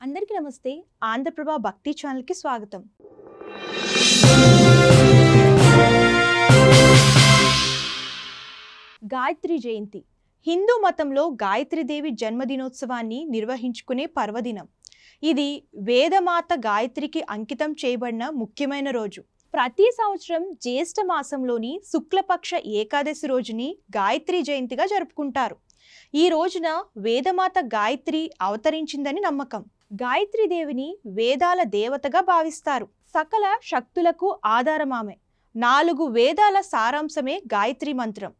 అందరికీ నమస్తే. ఆంధ్రప్రభ భక్తి ఛానల్కి స్వాగతం. గాయత్రి జయంతి. హిందూ మతంలో గాయత్రీదేవి జన్మదినోత్సవాన్ని నిర్వహించుకునే పర్వదినం. ఇది వేదమాత గాయత్రికి అంకితం చేయబడిన ముఖ్యమైన రోజు. ప్రతి సంవత్సరం జ్యేష్ఠ మాసంలోని శుక్లపక్ష ఏకాదశి రోజుని గాయత్రి జయంతిగా జరుపుకుంటారు. ఈ రోజున వేదమాత గాయత్రి అవతరించిందని నమ్మకం. గాయత్రి దేవిని వేదాల దేవతగా భావిస్తారు. సకల శక్తులకు ఆధారమామె. నాలుగు వేదాల సారాంశమే గాయత్రి మంత్రం.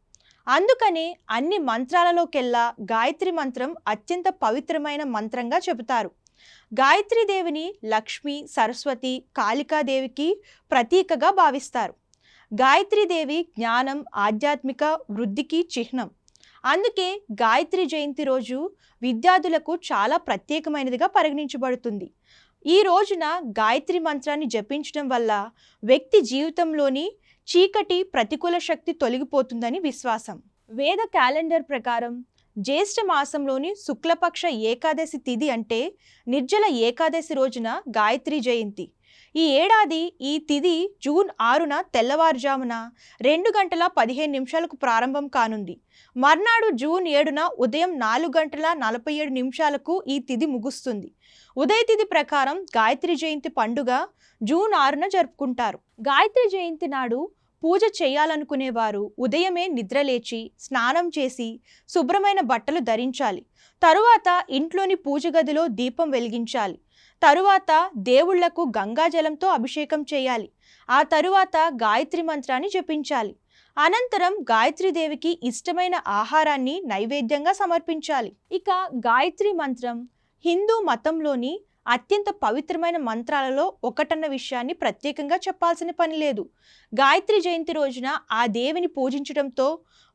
అందుకనే అన్ని మంత్రాలలోకెల్లా గాయత్రి మంత్రం అత్యంత పవిత్రమైన మంత్రంగా చెబుతారు. గాయత్రీదేవిని లక్ష్మి సరస్వతి కాళికాదేవికి ప్రతీకగా భావిస్తారు. గాయత్రీదేవి జ్ఞానం ఆధ్యాత్మిక వృద్ధికి చిహ్నం. అందుకే గాయత్రి జయంతి రోజు విద్యార్థులకు చాలా ప్రత్యేకమైనదిగా పరిగణించబడుతుంది. ఈ రోజున గాయత్రి మంత్రాన్ని జపించడం వల్ల వ్యక్తి జీవితంలోని చీకటి ప్రతికూల శక్తి తొలగిపోతుందని విశ్వాసం. వేద క్యాలెండర్ ప్రకారం జ్యేష్ఠ మాసంలోని శుక్లపక్ష ఏకాదశి తిథి అంటే నిర్జల ఏకాదశి రోజున గాయత్రి జయంతి. ఈ ఏడాది ఈ తిథి జూన్ ఆరున తెల్లవారుజామున రెండు గంటల పదిహేను నిమిషాలకు ప్రారంభం కానుంది. మర్నాడు జూన్ ఏడున ఉదయం నాలుగు గంటల నలభై ఏడు నిమిషాలకు ఈ తిథి ముగుస్తుంది. ఉదయ తిథి ప్రకారం గాయత్రి జయంతి పండుగ జూన్ ఆరున జరుపుకుంటారు. గాయత్రి జయంతి నాడు పూజ చేయాలనుకునేవారు ఉదయమే నిద్రలేచి స్నానం చేసి శుభ్రమైన బట్టలు ధరించాలి. తరువాత ఇంట్లోని పూజ గదిలో దీపం వెలిగించాలి. తరువాత దేవుళ్ళకు గంగాజలంతో అభిషేకం చేయాలి. ఆ తరువాత గాయత్రి మంత్రాన్ని జపించాలి. అనంతరం గాయత్రీదేవికి ఇష్టమైన ఆహారాన్ని నైవేద్యంగా సమర్పించాలి. ఇక గాయత్రి మంత్రం హిందూ మతంలోని అత్యంత పవిత్రమైన మంత్రాలలో ఒకటన్న విషయాన్ని ప్రత్యేకంగా చెప్పాల్సిన పని లేదు. గాయత్రి జయంతి రోజున ఆ దేవిని పూజించడంతో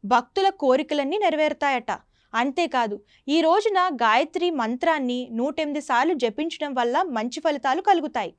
భక్తుల కోరికలన్నీ నెరవేరుతాయట. అంతేకాదు ఈ రోజున గాయత్రి మంత్రాన్ని నూటెనిమిది సార్లు జపించడం వల్ల మంచి ఫలితాలు కలుగుతాయి.